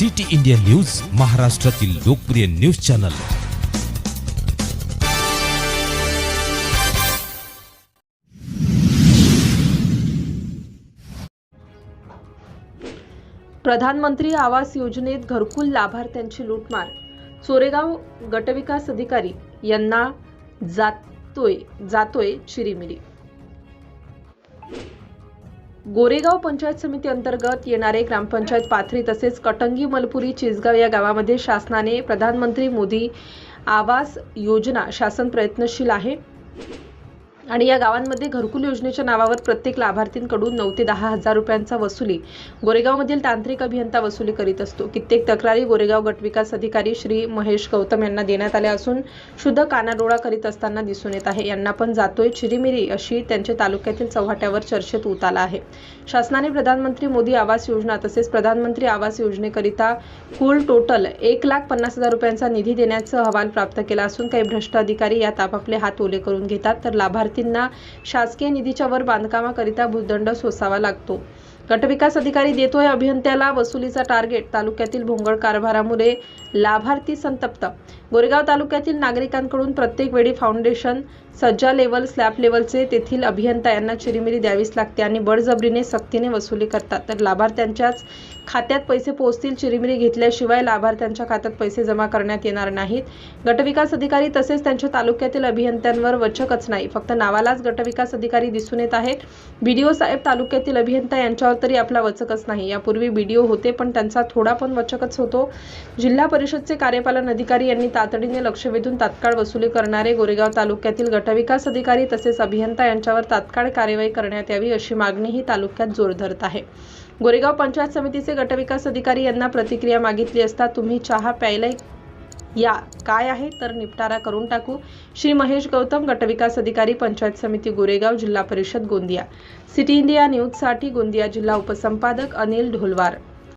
City India news महाराष्ट्रातील लोकप्रिय news channel. प्रधानमंत्री आवास योजनेत घरकुल लाभार्थ्यांची लूटमार. चोरेगाव गटविकास अधिकारी यांना जातोय जातोय चिरीमिरी. गोरेगाव पंचायत समिती अंतर्गत येणारे ग्रामपंचायत पाथरी तसेच कटंगी मलपुरी चिसगाव या गावामध्ये शासनाने प्रधानमंत्री मोदी आवास योजना शासन प्रयत्नशील आहे. आणि या गावांमध्ये घरकुल योजनेच्या नावावर प्रत्येक लाभार्थींकडून नऊ ते दहा हजार रुपयांचा वसुली गोरेगावमधील तांत्रिक अभियंता वसुली करीत असतो. कित्येक तक्रारी गोरेगाव गटविकास अधिकारी श्री महेश गौतम यांना देण्यात आल्या असून शुद्ध कानाडोळा करीत असताना दिसून येत आहे. यांना पण जातोय चिरीमिरी अशी त्यांच्या तालुक्यातील चव्हाट्यावर चर्चेत उत आला आहे. शासनाने प्रधानमंत्री मोदी आवास योजना तसेच प्रधानमंत्री आवास योजनेकरिता कुल टोटल एक लाख पन्नास हजार रुपयांचा निधी देण्याचा अहवाल प्राप्त केला असून काही भ्रष्ट अधिकारी यात आपापले हात ओले करून घेतात. तर लाभार्थी इमारतींना शासकीय निधीच्या वर बांधकामाकरिता भूदंड सोसावा लागतो. गटविकास अधिकारी देतोय अभियंत्याला वसुलीचा टार्गेट. तालुक्यातील भोंगळ कारभारामुळे लाभार्थी संतप्त. गोरेगाव तालुक्यातील नागरिकांकडून प्रत्येक वेळी फाउंडेशन सज्जा लेवल स्लॅब लेवलचे तेथील अभियंता यांना चिरीमिरी द्यावीच लागते आणि बळजबरीने सक्तीने वसुली करतात. तर लाभार्थ्यांच्याच खात्यात पैसे पोहोचतील चिरीमिरी घेतल्याशिवाय लाभार्थ्यांच्या खात्यात पैसे जमा करण्यात येणार नाहीत. गटविकास अधिकारी तसेच त्यांच्या तालुक्यातील अभियंत्यांवर वचकच नाही. फक्त नावालाच गटविकास अधिकारी दिसून येत आहेत. ओ साहेब तालुक्यातील अभियंता यांच्यावर तरी आपला वचकच नाही. यापूर्वी बीडीओ होते पण त्यांचा थोडा पण वचकच होतो. जिल्हा परिषदचे कार्यपालन अधिकारी यांनी तातडीने लक्ष वेधून तात्काळ वसुली करणारे गोरेगाव तालुक्यातील गटविकास अधिकारी तसेच अभियंता यांच्यावर तात्काळ कार्यवाही करण्यात यावी अशी मागणीही तालुक्यात जोर धरत आहे. गोरेगाव पंचायत समितीचे गटविकास अधिकारी यांना प्रतिक्रिया मागितली असता तुम्ही चहा प्यायला या काय आहे तर निपटारा करून टाकू. श्री महेश गौतम गटविकास अधिकारी पंचायत समिती गोरेगाव जिल्हा परिषद गोंदिया. सिटी इंडिया न्यूजसाठी गोंदिया जिल्हा उपसंपादक अनिल ढोलवार.